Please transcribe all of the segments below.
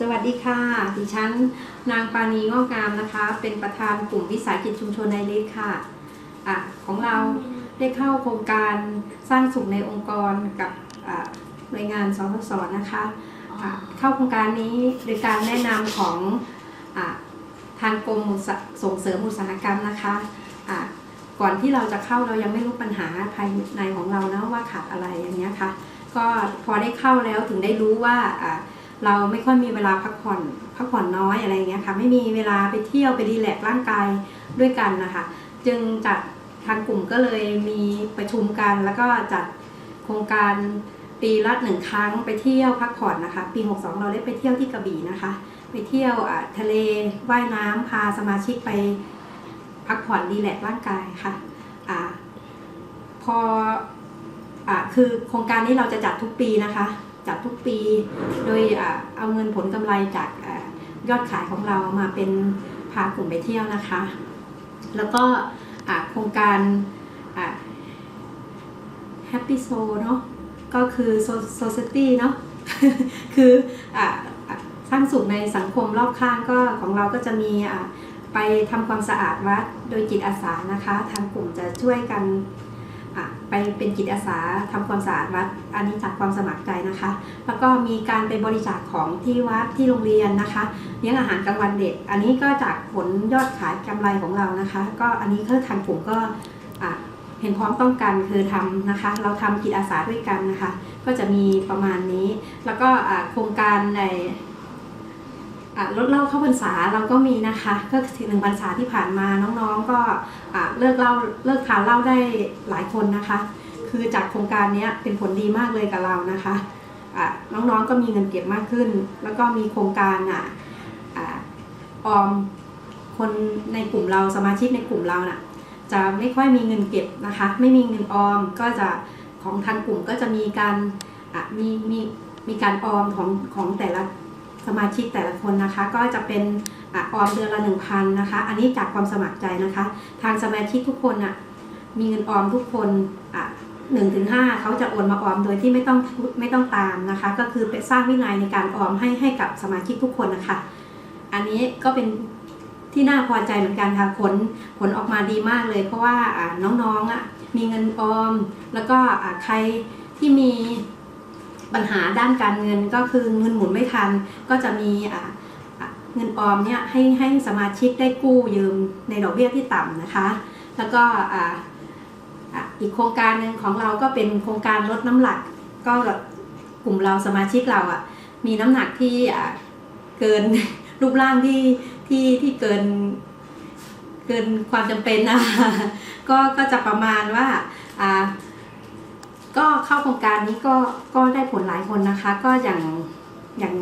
สวัสดีค่ะ ดิฉันนางปานีงอกงามนะคะ เป็นประธานกลุ่มวิสาหกิจชุมชนในเล็กค่ะอะของเราได้เข้าโครงการสร้างสุขในองค์กรกับหน่วยงานสสสนะคะะเข้าโครงการนี้โดยการแนะนำของอทางกรมส่งเสริมอุตสาหกรรมนะคะะก่อนที่เราจะเข้าเรายังไม่รู้ปัญหาภายในของเรานะว่าขาดอะไรอย่างเงี้ยค่ะ ก็พอได้เข้าแล้วถึงได้รู้ว่าอ เราไม่ค่อยมีเวลาพักผ่อนพักผ่อนน้อยอะไรอย่างเงี้ยค่ะไม่มีเวลาไปเที่ยวไปรีแลกซ์ร่างกายด้วยกันนะคะจึงจัดทางกลุ่มก็เลยมีประชุมกันแล้วก็จัดโครงการปีละหนึ่งครั้งไปเที่ยวพักผ่อนนะคะ ปี 62 เราได้ไปเที่ยวที่กระบี่นะคะ ไปเที่ยวทะเลว่ายน้ำพาสมาชิกไปพักผ่อนรีแลกร่างกายค่ะอ่าพออคือโครงการนี้เราจะจัดทุกปีนะคะ จัดทุกปี โดยเอาเงินผลกำไรจากยอดขายของเรามาเป็นพากลุ่มไปเที่ยวนะคะ แล้วก็โครงการ Happy Soul เนาะก็คือ Society เนาะคือสร้างสุขในสังคมรอบข้างก็ของเราก็จะมีไปทำความสะอาดวัดโดยจิตอาสานะคะ ทางกลุ่มจะช่วยกัน ไปเป็นจิตอาสาทำความสะอาดวัดอันนี้จากความสมัครใจนะคะ แล้วก็มีการไปบริจาคของที่วัดที่โรงเรียนนะคะเลี้ยงอาหารกลางวันเด็ก อันนี้ก็จากผลยอดขายกำไรของเรานะคะ ก็อันนี้คือทางกลุ่มก็เห็นพร้อมต้องกันคือทำนะคะ เราทำจิตอาสาด้วยกันนะคะ ก็จะมีประมาณนี้ แล้วก็โครงการใน ลดเหล่าเข้าพรรษาเราก็มีนะคะ ก็ถึงหนึ่งพรรษาที่ผ่านมาน้องๆก็เลิกเหล่าเลิกทานเหล้าได้หลายคนนะคะ คือจากโครงการนี้เป็นผลดีมากเลยกับเรานะคะน้องๆก็มีเงินเก็บมากขึ้น แล้วก็มีโครงการอะออมคนในกลุ่มเราสมาชิกในกลุ่มเราน่ะจะไม่ค่อยมีเงินเก็บนะคะ ไม่มีเงินออมก็จะของทางกลุ่มก็จะมีการมีมีมีการออมของของแต่ละ สมาชิกแต่ละคนนะคะ ก็จะเป็นออมเดือนละหนึ่งพันนะคะ อันนี้จากความสมัครใจนะคะ ทางสมาชิกทุกคนอะมีเงินออมทุกคนอะหนึ่งถึงห้าเขาจะโอนมาออมโดยที่ไม่ต้องไม่ต้องตามนะคะ ก็คือเป็นสร้างวินัยในการออมให้ให้กับสมาชิกทุกคนนะคะ อันนี้ก็เป็นที่น่าพอใจเหมือนกันค่ะผลผลออกมาดีมากเลย เพราะว่าน้องๆอะมีเงินออม แล้วก็ใครที่มี ปัญหาด้านการเงินก็คือเงินหมุนไม่ทัน ก็จะมีะะเงินออมเนี่ยให้ให้สมาชิกได้กู้ยืมในดอกเบี้ยที่ต่ำนะคะ แล้วก็อ,อีกโครงการหนึ่งของเราก็เป็นโครงการลดน้ำหนัก ก็กลุ่มเราสมาชิกเราอะมีน้ำหนักที่เกินรูปร่างที่ที่ที่เกินเกินความจำเป็นนะก็ก็จะประมาณว่าอ่า ก็เข้าโครงการนี้ก็ก็ได้ผลหลายคนนะคะ ก็อย่างอย่าง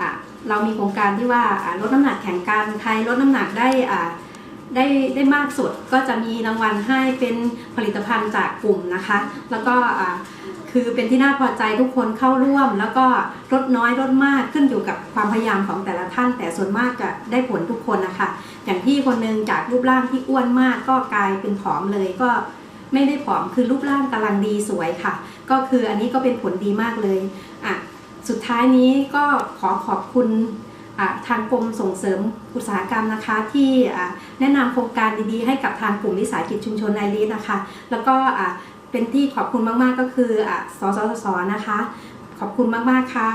อะเรามีโครงการที่ว่าลดน้ำหนักแข่งกันใครลดน้ำหนักได้อะได้ได้มากสุดก็จะมีรางวัลให้เป็นผลิตภัณฑ์จากกลุ่มนะคะ แล้วก็อะคือเป็นที่น่าพอใจทุกคนเข้าร่วม แล้วก็ลดน้อยลดมากขึ้นอยู่กับความพยายามของแต่ละท่าน แต่ส่วนมากจะได้ผลทุกคนนะคะ อย่างพี่คนหนึงจากรูปร่างที่อ้วนมากก็กลายเป็นผอมเลยก็ ไม่ได้ผอมคือรูปร่างกำลังดีสวยค่ะ ก็คืออันนี้ก็เป็นผลดีมากเลยอะสุดท้ายนี้ก็ขอขอบคุณอ่าทางกรมส่งเสริมอุตสาหกรรมนะคะ ที่แนะนำโครงการดีๆ ให้กับทางกลุ่มวิสาหกิจชุมชนไอรีสนะคะ แล้วก็อ่าเป็นที่ขอบคุณมากๆก็คืออ่าสสสนะคะ ขอบคุณมากๆค่ะ